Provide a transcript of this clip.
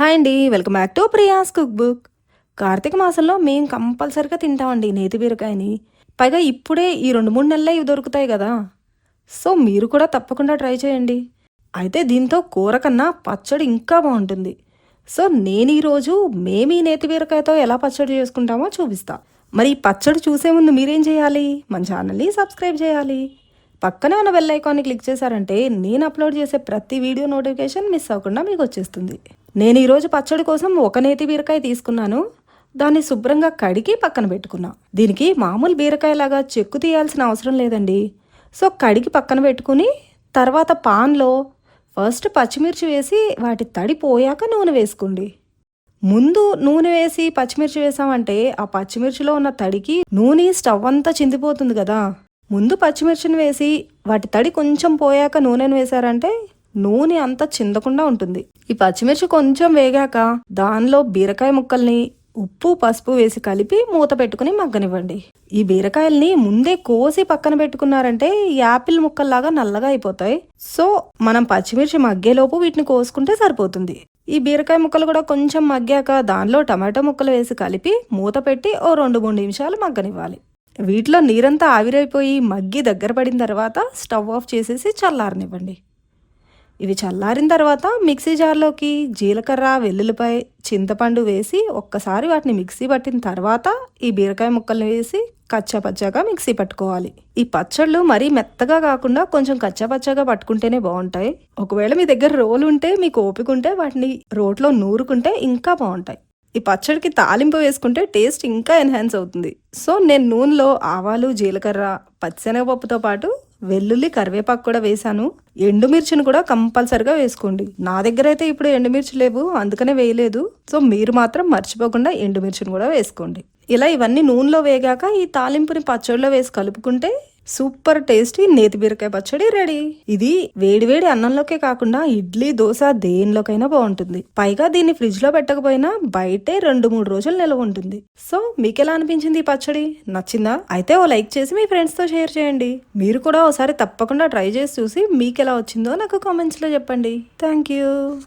Hi అండి welcome back to Priya's cook book. Kartika మాసంలో మేము కంపల్సరిగా తింటామండి నేతి బీరకాయని. పైగా ఇప్పుడే ఈ రెండు మూడు నెలలే ఇవి దొరుకుతాయి కదా. సో మీరు కూడా తప్పకుండా ట్రై చేయండి. అయితే దీంతో కూర కన్నా పచ్చడి ఇంకా బాగుంటుంది. సో నేను ఈరోజు మేము ఈ నేతి బీరకాయతో ఎలా పచ్చడి చేసుకుంటామో చూపిస్తా. మరి ఈ పచ్చడి చూసే ముందు మీరేం చేయాలి? మన ఛానల్ని సబ్స్క్రైబ్ చేయాలి. పక్కనే ఉన్న బెల్ ఐకాన్ని క్లిక్ చేశారంటే నేను అప్లోడ్ చేసే ప్రతి వీడియో నోటిఫికేషన్ మిస్ అవ్వకుండా మీకు వచ్చేస్తుంది. నేను ఈరోజు పచ్చడి కోసం ఒక నేతి బీరకాయ తీసుకున్నాను. దాన్ని శుభ్రంగా కడిగి పక్కన పెట్టుకున్నా. దీనికి మామూలు బీరకాయ లాగా చెక్కు తీయాల్సిన అవసరం లేదండి. సో కడిగి పక్కన పెట్టుకుని తర్వాత పాన్లో ఫస్ట్ పచ్చిమిర్చి వేసి వాటి తడి పోయాక నూనె వేసుకోండి. ముందు నూనె వేసి పచ్చిమిర్చి వేసామంటే ఆ పచ్చిమిర్చిలో ఉన్న తడికి నూనె స్టవ్ అంతా చిందిపోతుంది కదా. ముందు పచ్చిమిర్చిని వేసి వాటి తడి కొంచెం పోయాక నూనెను వేశారంటే నూనె అంతా చిందకుండా ఉంటుంది. ఈ పచ్చిమిర్చి కొంచెం వేగాక దానిలో బీరకాయ ముక్కల్ని ఉప్పు పసుపు వేసి కలిపి మూత పెట్టుకుని మగ్గనివ్వండి. ఈ బీరకాయల్ని ముందే కోసి పక్కన పెట్టుకున్నారంటే ఈ యాపిల్ ముక్కల్లాగా నల్లగా అయిపోతాయి. సో మనం పచ్చిమిర్చి మగ్గేలోపు వీటిని కోసుకుంటే సరిపోతుంది. ఈ బీరకాయ ముక్కలు కూడా కొంచెం మగ్గాక దానిలో టమాటో ముక్కలు వేసి కలిపి మూత పెట్టి ఓ రెండు మూడు నిమిషాలు మగ్గనివ్వాలి. వీటిలో నీరంతా ఆవిరైపోయి మగ్గి దగ్గర పడిన తర్వాత స్టవ్ ఆఫ్ చేసేసి చల్లారనివ్వండి. ఇవి చల్లారిన తర్వాత మిక్సీ జార్లోకి జీలకర్ర వెల్లుల్లిపాయ చింతపండు వేసి ఒక్కసారి వాటిని మిక్సీ పట్టిన తర్వాత ఈ బీరకాయ ముక్కలు వేసి కచ్చపచ్చగా మిక్సీ పట్టుకోవాలి. ఈ పచ్చళ్ళు మరీ మెత్తగా కాకుండా కొంచెం కచ్చపచ్చగా పట్టుకుంటేనే బాగుంటాయి. ఒకవేళ మీ దగ్గర రోలు ఉంటే మీకు ఓపిక ఉంటే వాటిని రోట్లో నూరుకుంటే ఇంకా బాగుంటాయి. ఈ పచ్చడికి తాలింపు వేసుకుంటే టేస్ట్ ఇంకా ఎన్హాన్స్ అవుతుంది. సో నేను నూనెలో ఆవాలు జీలకర్ర పచ్చిశనగపప్పుతో పాటు వెల్లుల్లి కరివేపాకు కూడా వేశాను. ఎండుమిర్చిని కూడా కంపల్సరిగా వేసుకోండి. నా దగ్గర అయితే ఇప్పుడు ఎండుమిర్చి లేవు అందుకనే వేయలేదు. సో మీరు మాత్రం మర్చిపోకుండా ఎండుమిర్చిని కూడా వేసుకోండి. ఇలా ఇవన్నీ నూనెలో వేగాక ఈ తాలింపుని పచ్చడిలో వేసి కలుపుకుంటే సూపర్ టేస్టీ నేతి బీరకాయ పచ్చడి రెడీ. ఇది వేడివేడి అన్నంలోకే కాకుండా ఇడ్లీ దోశ దేనిలోకైనా బాగుంటుంది. పైగా దీన్ని ఫ్రిడ్జ్లో పెట్టకపోయినా బయటే రెండు మూడు రోజులు నిల్వ ఉంటుంది. సో మీకు ఎలా అనిపించింది ఈ పచ్చడి? నచ్చిందా? అయితే ఓ లైక్ చేసి మీ ఫ్రెండ్స్తో షేర్ చేయండి. మీరు కూడా ఒకసారి తప్పకుండా ట్రై చేసి చూసి మీకు ఎలా వచ్చిందో నాకు కామెంట్స్లో చెప్పండి. Thank you